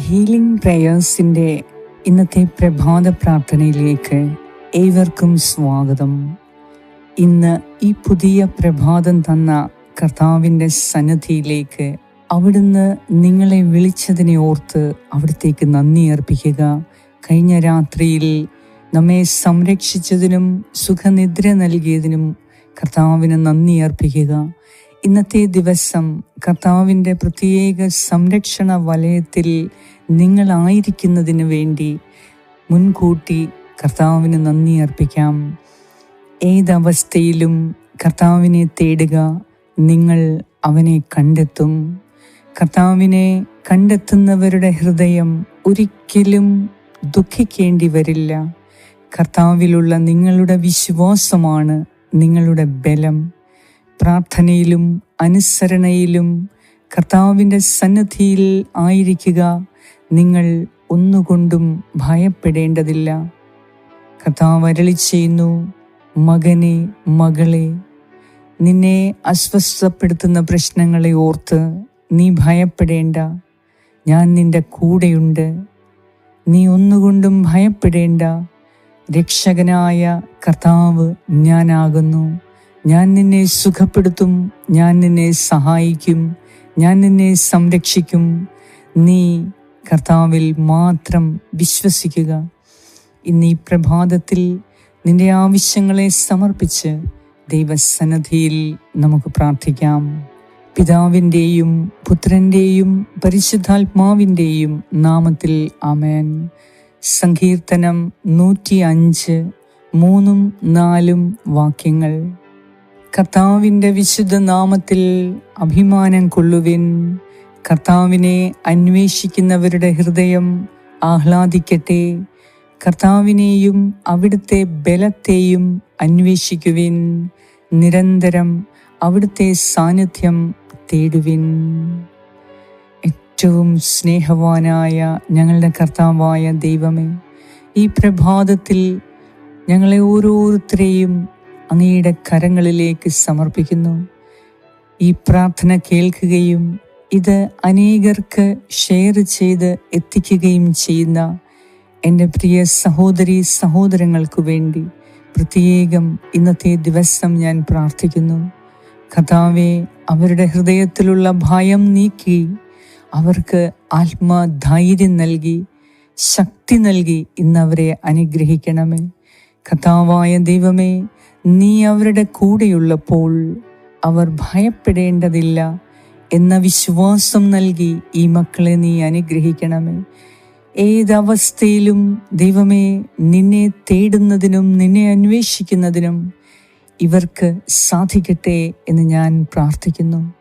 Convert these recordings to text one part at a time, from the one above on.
Healing പ്രേയേഴ്സിന്റെ ഇന്നത്തെ പ്രഭാത പ്രാർത്ഥനയിലേക്ക് ഏവർക്കും സ്വാഗതം. ഇന്ന് ഈ പുതിയ പ്രഭാതം തന്ന കർത്താവിന്റെ സന്നദ്ധിയിലേക്ക് അവിടുന്ന് നിങ്ങളെ വിളിച്ചതിനെ ഓർത്ത് അവിടത്തേക്ക് നന്ദി അർപ്പിക്കുക. കഴിഞ്ഞ രാത്രിയിൽ നമ്മെ സംരക്ഷിച്ചതിനും സുഖനിദ്ര നൽകിയതിനും കർത്താവിന് നന്ദി അർപ്പിക്കുക. ഇന്നത്തെ ദിവസം കർത്താവിന്റെ പ്രത്യേക സംരക്ഷണ വലയത്തിൽ നിങ്ങളായിരിക്കുന്നതിന് വേണ്ടി മുൻകൂട്ടി കർത്താവിന് നന്ദി അർപ്പിക്കാം. ഏതവസ്ഥയിലും കർത്താവിനെ തേടുക നിങ്ങൾ അവനെ കണ്ടെത്തും. കർത്താവിനെ കണ്ടെത്തുന്നവരുടെ ഹൃദയം ഒരിക്കലും ദുഃഖിക്കേണ്ടി വരില്ല. കർത്താവിലുള്ള നിങ്ങളുടെ വിശ്വാസമാണ് നിങ്ങളുടെ ബലം. പ്രാർത്ഥനയിലും അനുസരണയിലും കർത്താവിന്റെ സന്നദ്ധിയിൽ ആയിരിക്കുക. നിങ്ങൾ ഒന്നുകൊണ്ടും ഭയപ്പെടേണ്ടതില്ല. കർത്താവ് അരളി ചെയ്യുന്നു മകനെ മകളെ നിന്നെ അസ്വസ്ഥപ്പെടുത്തുന്ന പ്രശ്നങ്ങളെ ഓർത്ത് നീ ഭയപ്പെടേണ്ട. ഞാൻ നിന്റെ കൂടെയുണ്ട്. നീ ഒന്നുകൊണ്ടും ഭയപ്പെടേണ്ട. രക്ഷകനായ കർത്താവ് ഞാനാകുന്നു. ഞാൻ നിന്നെ സുഖപ്പെടുത്തും ഞാൻ നിന്നെ സഹായിക്കും ഞാൻ നിന്നെ സംരക്ഷിക്കും. നീ കർത്താവിൽ മാത്രം വിശ്വസിക്കുക. ഇന്ന് ഈ പ്രഭാതത്തിൽ നിന്റെ ആവശ്യങ്ങളെ സമർപ്പിച്ച് ദൈവസന്നദ്ധിയിൽ നമുക്ക് പ്രാർത്ഥിക്കാം. പിതാവിന്റെയും പുത്രന്റെയും പരിശുദ്ധാത്മാവിന്റെയും നാമത്തിൽ ആമേൻ. സങ്കീർത്തനം നൂറ്റി അഞ്ച് മൂന്നും നാലും വാക്യങ്ങൾ. കർത്താവിന്റെ വിശുദ്ധ നാമത്തിൽ അഭിമാനം കൊള്ളുവിൻ. കർത്താവിനെ അന്വേഷിക്കുന്നവരുടെ ഹൃദയം ആഹ്ലാദിക്കട്ടെ. കർത്താവിനെയും അവിടുത്തെ ബലത്തെയും അന്വേഷിക്കുവിൻ. നിരന്തരം അവിടുത്തെ സാന്നിധ്യം തേടുവിൻ. ഏറ്റവും സ്നേഹവാനായ ഞങ്ങളുടെ കർത്താവായ ദൈവമേ ഈ പ്രഭാതത്തിൽ ഞങ്ങളെ ഓരോരുത്തരെയും അങ്ങയുടെ കരങ്ങളിലേക്ക് സമർപ്പിക്കുന്നു. ഈ പ്രാർത്ഥന കേൾക്കുകയും ഇത് അനേകർക്ക് ഷെയർ ചെയ്ത് എത്തിക്കുകയും ചെയ്യുന്ന എന്റെ പ്രിയ സഹോദരി സഹോദരങ്ങൾക്ക് വേണ്ടി പ്രത്യേകം ഇന്നത്തെ ദിവസം ഞാൻ പ്രാർത്ഥിക്കുന്നു. കഥാവെ അവരുടെ ഹൃദയത്തിലുള്ള ഭയം നീക്കി അവർക്ക് ആത്മധൈര്യം നൽകി ശക്തി നൽകി ഇന്നവരെ അനുഗ്രഹിക്കണമേ. കഥാവായ ദൈവമേ നീ അവരുടെ കൂടെയുള്ളപ്പോൾ അവർ ഭയപ്പെടേണ്ടതില്ല എന്ന വിശ്വാസം നൽകി ഈ മക്കളെ നീ അനുഗ്രഹിക്കണമേ. ഏതവസ്ഥയിലും ദൈവമേ നിന്നെ തേടുന്നതിനും നിന്നെ അന്വേഷിക്കുന്നതിനും ഇവർക്ക് സാധിക്കട്ടെ എന്ന് ഞാൻ പ്രാർത്ഥിക്കുന്നു.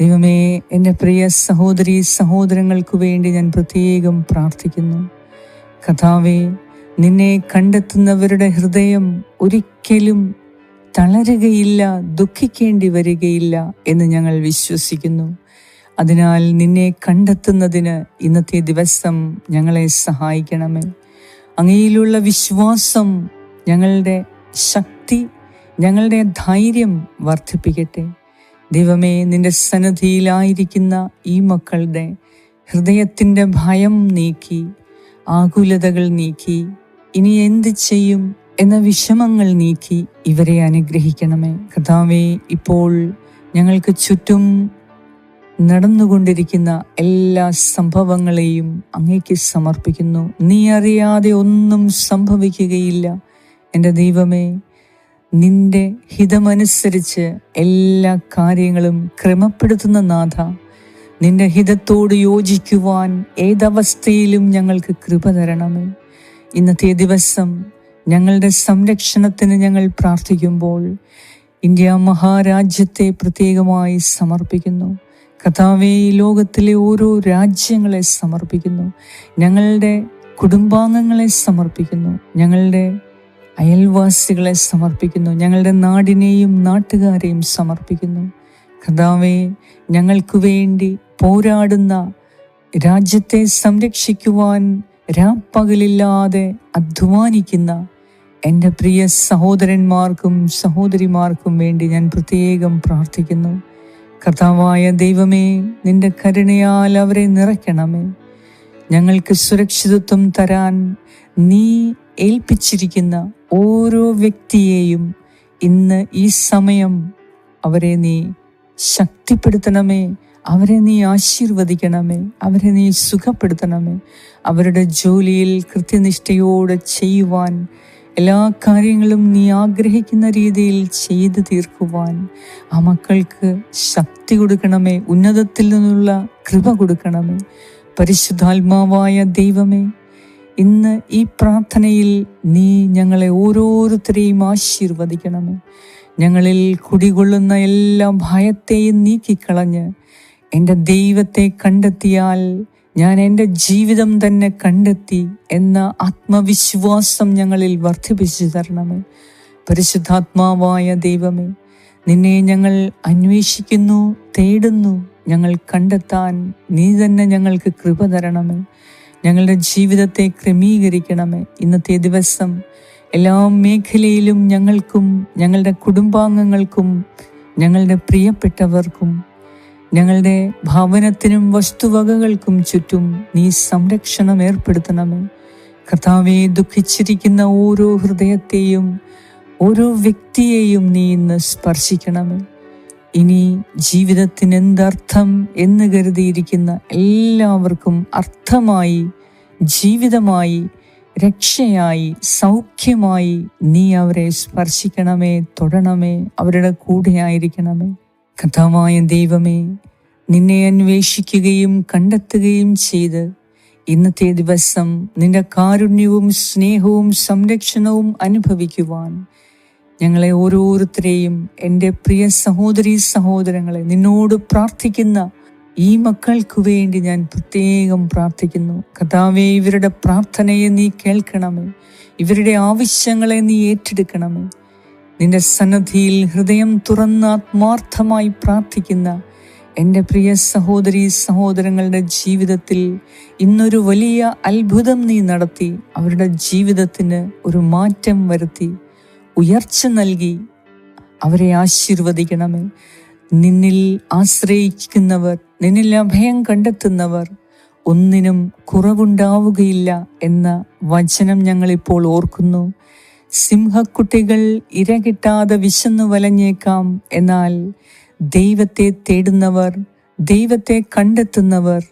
ദൈവമേ എന്റെ പ്രിയ സഹോദരി സഹോദരങ്ങൾക്ക് വേണ്ടി ഞാൻ പ്രത്യേകം പ്രാർത്ഥിക്കുന്നു. കഥാവേ നിന്നെ കണ്ടെത്തുന്നവരുടെ ഹൃദയം ഒരിക്കലും തളരുകയില്ല ദുഃഖിക്കേണ്ടി വരികയില്ല എന്ന് ഞങ്ങൾ വിശ്വസിക്കുന്നു. അതിനാൽ നിന്നെ കണ്ടെത്തുന്നതിന് ഇന്നത്തെ ദിവസം ഞങ്ങളെ സഹായിക്കണമേ. അങ്ങയിലുള്ള വിശ്വാസം ഞങ്ങളുടെ ശക്തി ഞങ്ങളുടെ ധൈര്യം വർദ്ധിപ്പിക്കട്ടെ. ദൈവമേ നിന്റെ സന്നദ്ധിയിലായിരിക്കുന്ന ഈ മക്കളുടെ ഹൃദയത്തിന്റെ ഭയം നീക്കി ആകുലതകൾ നീക്കി ഇനി എന്ത് ചെയ്യും എന്ന വിഷമങ്ങൾ നീക്കി ഇവരെ അനുഗ്രഹിക്കണമേ. കഥാവേ ഇപ്പോൾ ഞങ്ങൾക്ക് ചുറ്റും നടന്നുകൊണ്ടിരിക്കുന്ന എല്ലാ സംഭവങ്ങളെയും അങ്ങേക്ക് സമർപ്പിക്കുന്നു. നീ അറിയാതെ ഒന്നും സംഭവിക്കുകയില്ല. എന്റെ ദൈവമേ നിന്റെ ഹിതമനുസരിച്ച് എല്ലാ കാര്യങ്ങളും ക്രമപ്പെടുത്തുന്ന നാഥ നിന്റെ ഹിതത്തോട് യോജിക്കുവാൻ ഏതവസ്ഥയിലും ഞങ്ങൾക്ക് കൃപ തരണമേ. ഇന്നത്തെ ദിവസം ഞങ്ങളുടെ സംരക്ഷണത്തിന് ഞങ്ങൾ പ്രാർത്ഥിക്കുമ്പോൾ ഇന്ത്യ മഹാരാജ്യത്തെ പ്രത്യേകമായി സമർപ്പിക്കുന്നു. കഥാവേ ഈ ലോകത്തിലെ ഓരോ രാജ്യങ്ങളെ സമർപ്പിക്കുന്നു. ഞങ്ങളുടെ കുടുംബാംഗങ്ങളെ സമർപ്പിക്കുന്നു. ഞങ്ങളുടെ അയൽവാസികളെ സമർപ്പിക്കുന്നു. ഞങ്ങളുടെ നാടിനെയും നാട്ടുകാരെയും സമർപ്പിക്കുന്നു. കഥാവേ ഞങ്ങൾക്ക് വേണ്ടി പോരാടുന്ന രാജ്യത്തെ സംരക്ഷിക്കുവാൻ രാപ്പകലില്ലാതെ അധ്വാനിക്കുന്ന എന്റെ പ്രിയ സഹോദരന്മാർക്കും സഹോദരിമാർക്കും വേണ്ടി ഞാൻ പ്രത്യേകം പ്രാർത്ഥിക്കുന്നു. കർത്താവായ ദൈവമേ നിന്റെ കരുണയാൽ അവരെ നിറയ്ക്കണമേ. ഞങ്ങൾക്ക് സുരക്ഷിതത്വം തരാൻ നീ ഏൽപ്പിച്ചിരിക്കുന്ന ഓരോ വ്യക്തിയെയും ഇന്ന് ഈ സമയം അവരെ നീ ശക്തിപ്പെടുത്തണമേ. അവരെ നീ ആശീർവദിക്കണമേ. അവരെ നീ സുഖപ്പെടുത്തണമേ. അവരുടെ ജോലിയിൽ കൃത്യനിഷ്ഠയോടെ ചെയ്യുവാൻ എല്ലാ കാര്യങ്ങളും നീ ആഗ്രഹിക്കുന്ന രീതിയിൽ ചെയ്തു തീർക്കുവാൻ ആ മക്കൾക്ക് ശക്തി കൊടുക്കണമേ. ഉന്നതത്തിൽ നിന്നുള്ള കൃപ കൊടുക്കണമേ. പരിശുദ്ധാത്മാവായ ദൈവമേ ഇന്ന് ഈ പ്രാർത്ഥനയിൽ നീ ഞങ്ങളെ ഓരോരുത്തരെയും ആശീർവദിക്കണമേ. ഞങ്ങളിൽ കുടികൊള്ളുന്ന എല്ലാ ഭയത്തെയും നീക്കിക്കളഞ്ഞ് എന്റെ ദൈവത്തെ കണ്ടെത്തിയാൽ ഞാൻ എന്റെ ജീവിതം തന്നെ കണ്ടെത്തി എന്ന ആത്മവിശ്വാസം ഞങ്ങളിൽ വർദ്ധിപ്പിച്ചു തരണമേ. പരിശുദ്ധാത്മാവായ ദൈവമേ നിന്നെ ഞങ്ങൾ അന്വേഷിക്കുന്നു തേടുന്നു. ഞങ്ങൾ കണ്ടെത്താൻ നീ തന്നെ ഞങ്ങൾക്ക് കൃപ തരണമേ. ഞങ്ങളുടെ ജീവിതത്തെ ക്രമീകരിക്കണമേ. ഇന്നത്തെ ദിവസം എല്ലാ മേഖലയിലും ഞങ്ങൾക്കും ഞങ്ങളുടെ കുടുംബാംഗങ്ങൾക്കും ഞങ്ങളുടെ പ്രിയപ്പെട്ടവർക്കും ഞങ്ങളുടെ ഭവനത്തിനും വസ്തുവകകൾക്കും ചുറ്റും നീ സംരക്ഷണം ഏർപ്പെടുത്തണമേ കർത്താവെ ദുഃഖിച്ചിരിക്കുന്ന ഓരോ ഹൃദയത്തെയും ഓരോ വ്യക്തിയെയും നീ ഇന്ന് സ്പർശിക്കണമേ ഇനി ജീവിതത്തിന് എന്തർത്ഥം എന്ന് കരുതിയിരിക്കുന്ന എല്ലാവർക്കും അർത്ഥമായി ജീവിതമായി രക്ഷയായി സൗഖ്യമായി നീ അവരെ സ്പർശിക്കണമേ തൊടണമേ അവരുടെ കൂടെ ആയിരിക്കണമേ കഥാവായ ദൈവമേ നിന്നെ അന്വേഷിക്കുകയും കണ്ടെത്തുകയും ചെയ്ത് ഇന്നത്തെ ദിവസം നിന്റെ കാരുണ്യവും സ്നേഹവും സംരക്ഷണവും അനുഭവിക്കുവാൻ ഞങ്ങളെ ഓരോരുത്തരെയും എന്റെ പ്രിയ സഹോദരി സഹോദരങ്ങളെ നിന്നോട് പ്രാർത്ഥിക്കുന്ന ഈ മക്കൾക്കു വേണ്ടി ഞാൻ പ്രത്യേകം പ്രാർത്ഥിക്കുന്നു. കഥാവെ ഇവരുടെ പ്രാർത്ഥനയെ നീ കേൾക്കണമേ. ഇവരുടെ ആവശ്യങ്ങളെ നീ ഏറ്റെടുക്കണമേ. നിന്റെ സന്നദ്ധിയിൽ ഹൃദയം തുറന്ന് ആത്മാർത്ഥമായി പ്രാർത്ഥിക്കുന്ന എന്റെ പ്രിയ സഹോദരി സഹോദരങ്ങളുടെ ജീവിതത്തിൽ ഇന്നൊരു വലിയ അത്ഭുതം നീ നടത്തി. അവരുടെ ജീവിതത്തിന് ഒരു മാറ്റം വരുത്തി. ഉയർച്ച നൽകി. അവരെ ആശീർവദിക്കണമേ. നിന്നിൽ ആശ്രയിക്കുന്നവർ നിന്നിൽ അഭയം കണ്ടെത്തുന്നവർ ഒന്നിനും കുറവുണ്ടാവുകയില്ല എന്ന വചനം ഞങ്ങളിപ്പോൾ ഓർക്കുന്നു. സിംഹക്കുട്ടികൾ ഇര കിട്ടാതെ വിശന്നു വലഞ്ഞേക്കാം. എന്നാൽ ദൈവത്തെ തേടുന്നവർ ദൈവത്തെ കണ്ടെത്തുന്നവർ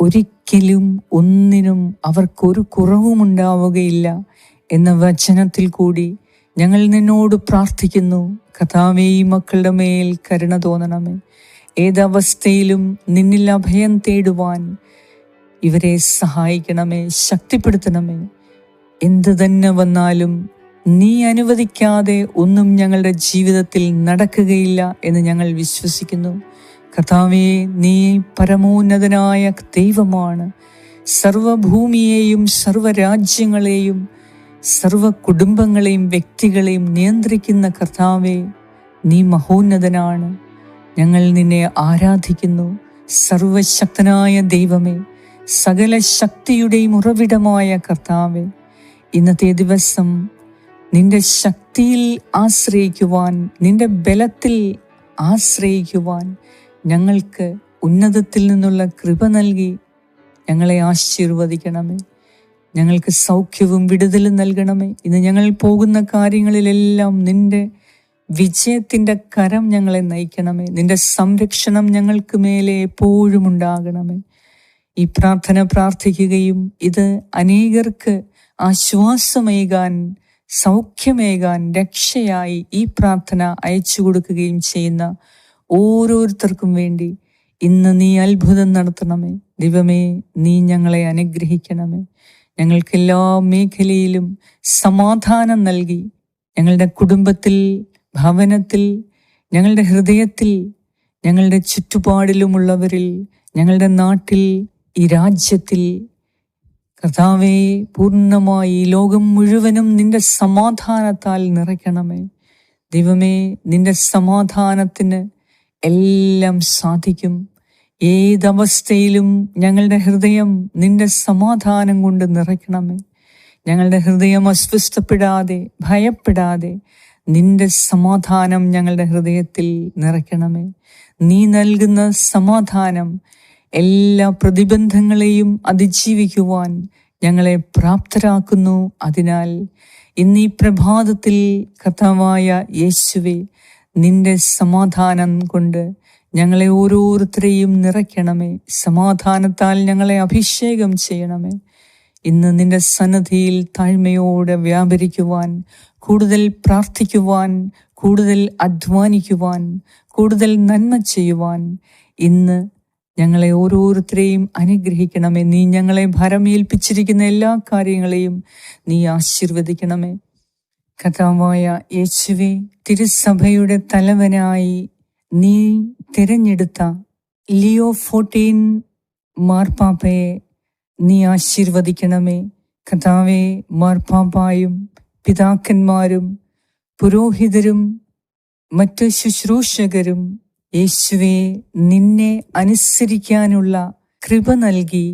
ഒരിക്കലും ഒന്നിനും അവർക്കൊരു കുറവുമുണ്ടാവുകയില്ല എന്ന വചനത്തിൽ കൂടി ഞങ്ങൾ നിന്നോട് പ്രാർത്ഥിക്കുന്നു. കഥാവേ ഈ മക്കളുടെ മേൽ കരുണ തോന്നണമേ. ഏതവസ്ഥയിലും നിന്നിൽ അഭയം തേടുവാൻ ഇവരെ സഹായിക്കണമേ ശക്തിപ്പെടുത്തണമേ. എന്ത് തന്നെ വന്നാലും നീ അനുവദിക്കാതെ ഒന്നും ഞങ്ങളുടെ ജീവിതത്തിൽ നടക്കുകയില്ല എന്ന് ഞങ്ങൾ വിശ്വസിക്കുന്നു. കഥാവേ നീ പരമോന്നതനായ ദൈവമാണ്. സർവഭൂമിയെയും സർവരാജ്യങ്ങളെയും സർവ കുടുംബങ്ങളെയും വ്യക്തികളെയും നിയന്ത്രിക്കുന്ന കർത്താവെ നീ മഹോന്നതനാണ്. ഞങ്ങൾ നിന്നെ ആരാധിക്കുന്നു. സർവശക്തനായ ദൈവമേ സകല ശക്തിയുടെയും ഉറവിടമായ കർത്താവെ. ഇന്നത്തെ ദിവസം നിന്റെ ശക്തിയിൽ ആശ്രയിക്കുവാൻ നിന്റെ ബലത്തിൽ ആശ്രയിക്കുവാൻ ഞങ്ങൾക്ക് ഉന്നതത്തിൽ നിന്നുള്ള കൃപ നൽകി ഞങ്ങളെ ആശീർവദിക്കണമേ. ഞങ്ങൾക്ക് സൗഖ്യവും വിടുതലും നൽകണമേ. ഇന്ന് ഞങ്ങൾ പോകുന്ന കാര്യങ്ങളിലെല്ലാം നിന്റെ വിജയത്തിന്റെ കരം ഞങ്ങളെ നയിക്കണമേ. നിന്റെ സംരക്ഷണം ഞങ്ങൾക്ക് മേലെ എപ്പോഴും ഉണ്ടാകണമേ. ഈ പ്രാർത്ഥന പ്രാർത്ഥിക്കുകയും ഇത് അനേകർക്ക് ആശ്വാസമേകാൻ സൗഖ്യമേകാൻ രക്ഷയായി ഈ പ്രാർത്ഥന അയച്ചു കൊടുക്കുകയും ചെയ്യുന്ന ഓരോരുത്തർക്കും വേണ്ടി ഇന്ന് നീ അത്ഭുതം നടത്തണമേ. ദൈവമേ നീ ഞങ്ങളെ അനുഗ്രഹിക്കണമേ. ഞങ്ങൾക്ക് എല്ലാ മേഖലയിലും സമാധാനം നൽകി. ഞങ്ങളുടെ കുടുംബത്തിൽ ഭവനത്തിൽ ഞങ്ങളുടെ ഹൃദയത്തിൽ ഞങ്ങളുടെ ചുറ്റുപാടിലുമുള്ളവരിൽ ഞങ്ങളുടെ നാട്ടിൽ ഈ രാജ്യത്തിൽ കർത്താവെ പൂർണമായി ലോകം മുഴുവനും നിന്റെ സമാധാനത്താൽ നിറയ്ക്കണമേ. ദൈവമേ നിന്റെ സമാധാനത്തിന് എല്ലാം സാധിക്കും. ഏതവസ്ഥയിലും ഞങ്ങളുടെ ഹൃദയം നിന്റെ സമാധാനം കൊണ്ട് നിറയ്ക്കണമേ. ഞങ്ങളുടെ ഹൃദയം അസ്വസ്ഥപ്പെടാതെ ഭയപ്പെടാതെ നിന്റെ സമാധാനം ഞങ്ങളുടെ ഹൃദയത്തിൽ നിറയ്ക്കണമേ. നീ നൽകുന്ന സമാധാനം എല്ലാ പ്രതിബന്ധങ്ങളെയും അതിജീവിക്കുവാൻ ഞങ്ങളെ പ്രാപ്തരാക്കുന്നു. അതിനാൽ ഇന്ന് പ്രഭാതത്തിൽ കഥാവായ യേശുവെ നിന്റെ സമാധാനം കൊണ്ട് ഞങ്ങളെ ഓരോരുത്തരെയും നിറയ്ക്കണമേ. സമാധാനത്താൽ ഞങ്ങളെ അഭിഷേകം ചെയ്യണമേ. ഇന്ന് നിന്റെ സന്നദ്ധിയിൽ താഴ്മയോടെ വ്യാപരിക്കുവാൻ കൂടുതൽ പ്രാർത്ഥിക്കുവാൻ കൂടുതൽ അധ്വാനിക്കുവാൻ കൂടുതൽ നന്മ ചെയ്യുവാൻ ഇന്ന് ഞങ്ങളെ ഓരോരുത്തരെയും അനുഗ്രഹിക്കണമേ. നീ ഞങ്ങളെ ഭരമേൽപ്പിച്ചിരിക്കുന്ന എല്ലാ കാര്യങ്ങളെയും നീ ആശീർവദിക്കണമേ. കഥാവായ യേശുവെ തിരുസഭയുടെ തലവനായി നീ തിരഞ്ഞെടുത്ത ലിയോ ഫോർട്ടീൻ മാർപ്പാപ്പയെ നീ ആശീർവദിക്കണമേ. കഥാവെ മാർപ്പാപ്പായും പിതാക്കന്മാരും പുരോഹിതരും മറ്റ് ശുശ്രൂഷകരും യേശുവെ നിന്നെ അനുസരിക്കാനുള്ള കൃപ നൽകി.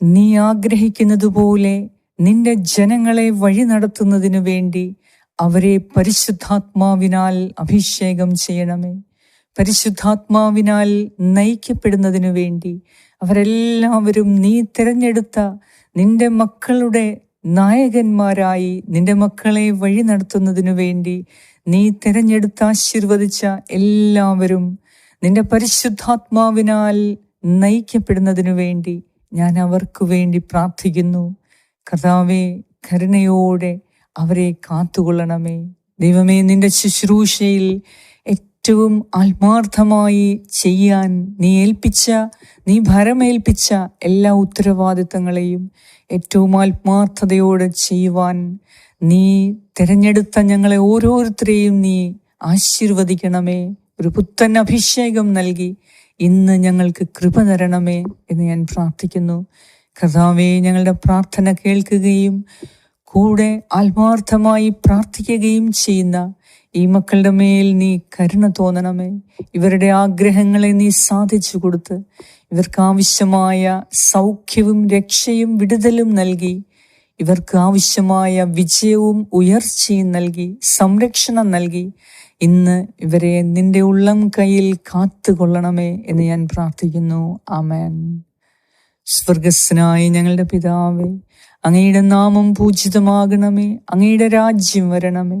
നീ ആഗ്രഹിക്കുന്നതുപോലെ നിന്റെ ജനങ്ങളെ വഴി നടത്തുന്നതിനു വേണ്ടി അവരെ പരിശുദ്ധാത്മാവിനാൽ അഭിഷേകം ചെയ്യണമേ. പരിശുദ്ധാത്മാവിനാൽ നയിക്കപ്പെടുന്നതിനു വേണ്ടി അവരെല്ലാവരും നീ തിരഞ്ഞെടുത്ത നിന്റെ മക്കളുടെ നായകന്മാരായി നിന്റെ മക്കളെ വഴി നടത്തുന്നതിനു വേണ്ടി നീ തിരഞ്ഞെടുത്ത് ആശീർവദിച്ച എല്ലാവരും നിന്റെ പരിശുദ്ധാത്മാവിനാൽ നയിക്കപ്പെടുന്നതിനു വേണ്ടി ഞാൻ അവർക്ക് വേണ്ടി പ്രാർത്ഥിക്കുന്നു. കർത്താവെ കരുണയോടെ അവരെ കാത്തുകൊള്ളണമേ. ദൈവമേ നിന്റെ ശുശ്രൂഷയിൽ ഏറ്റവും ആത്മാർത്ഥമായി ചെയ്യാൻ നീ ഏൽപ്പിച്ച നീ ഭരമേൽപ്പിച്ച എല്ലാ ഉത്തരവാദിത്തങ്ങളെയും ഏറ്റവും ആത്മാർത്ഥതയോടെ ചെയ്യുവാൻ നീ തിരഞ്ഞെടുത്ത ഞങ്ങളെ ഓരോരുത്തരെയും നീ ആശീർവദിക്കണമേ. ഒരു പുത്തൻ അഭിഷേകം നൽകി ഇന്ന് ഞങ്ങൾക്ക് കൃപ തരണമേ എന്ന് ഞാൻ പ്രാർത്ഥിക്കുന്നു. കർത്താവെ ഞങ്ങളുടെ പ്രാർത്ഥന കേൾക്കുകയും കൂടെ ആത്മാർത്ഥമായി പ്രാർത്ഥിക്കുകയും ചെയ്യുന്ന ഈ മക്കളുടെ മേൽ നീ കരുണ തോന്നണമേ. ഇവരുടെ ആഗ്രഹങ്ങളെ നീ സാധിച്ചു കൊടുത്ത് ഇവർക്ക് ആവശ്യമായ സൗഖ്യവും രക്ഷയും വിടുതലും നൽകി. ഇവർക്ക് ആവശ്യമായ വിജയവും ഉയർച്ചയും നൽകി സംരക്ഷണം നൽകി. ഇന്ന് ഇവരെ നിന്റെ ഉള്ളം കയ്യിൽ കാത്തുകൊള്ളണമേ എന്ന് ഞാൻ പ്രാർത്ഥിക്കുന്നു. ആമേൻ. സ്വർഗസ്സനായ ഞങ്ങളുടെ പിതാവേ അങ്ങയുടെ നാമം പൂജിതമാകണമേ അങ്ങയുടെ രാജ്യം വരണമേ.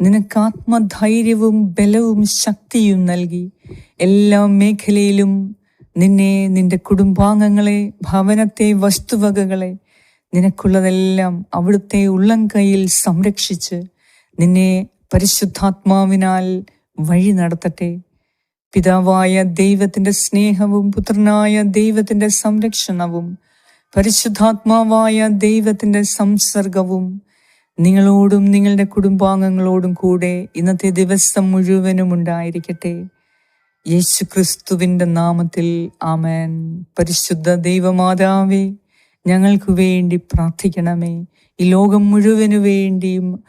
നിനക്ക് ആത്മധൈര്യവും ബലവും ശക്തിയും നൽകി എല്ലാ മേഖലയിലും നിന്നെ നിന്റെ കുടുംബാംഗങ്ങളെ ഭവനത്തെ വസ്തുവകകളെ നിനക്കുള്ളതെല്ലാം അവിടുത്തെ ഉള്ളം കൈയിൽ സംരക്ഷിച്ച് നിന്നെ പരിശുദ്ധാത്മാവിനാൽ വഴി നടത്തട്ടെ. പിതാവായ ദൈവത്തിന്റെ സ്നേഹവും പുത്രനായ ദൈവത്തിന്റെ സംരക്ഷണവും പരിശുദ്ധാത്മാവായ ദൈവത്തിന്റെ സംസർഗവും നിങ്ങളോടും നിങ്ങളുടെ കുടുംബാംഗങ്ങളോടും കൂടെ ഇന്നത്തെ ദിവസം മുഴുവനും ഉണ്ടായിരിക്കട്ടെ. യേശു ക്രിസ്തുവിന്റെ നാമത്തിൽ ആമേൻ. പരിശുദ്ധ ദൈവമാതാവേ ഞങ്ങൾക്ക് വേണ്ടി പ്രാർത്ഥിക്കണമേ. ഈ ലോകം മുഴുവനു വേണ്ടിയും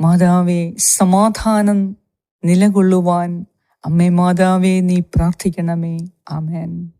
മാതാവേ സമാധാനം നിലകൊള്ളുവാൻ അമ്മേ മാതാവേ നീ പ്രാർത്ഥിക്കണമേ. ആമേൻ.